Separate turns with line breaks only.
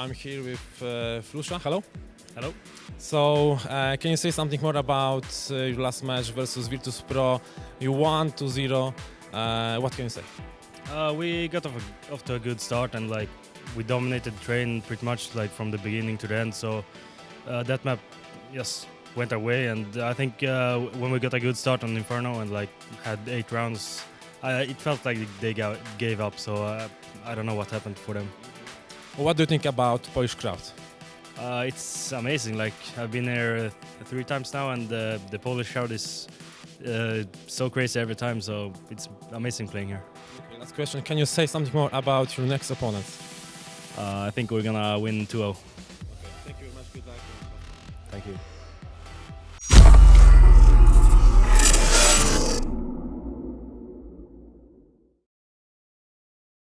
I'm here with uh, Flusha. Hello.
Hello.
So, uh, can you say something more about uh, your last match versus Virtus Pro? You won 2-0. Uh, what can you say?
Uh, we got off, a, off to a good start and like we dominated the train pretty much like from the beginning to the end. So uh, that map, yes, went our way. And I think uh, when we got a good start on Inferno and like had eight rounds, it felt like they gave up. So I don't know what happened for them.
What do you think about Polish crowd?
Uh, it's amazing. Like I've been here uh, three times now, and uh, the Polish crowd is uh, so crazy every time. So it's amazing playing here.
Okay, last question. Can you say something more about your next opponent?
Uh, I think we're gonna win 2-0.
Thank you very much. Good luck.
Thank you.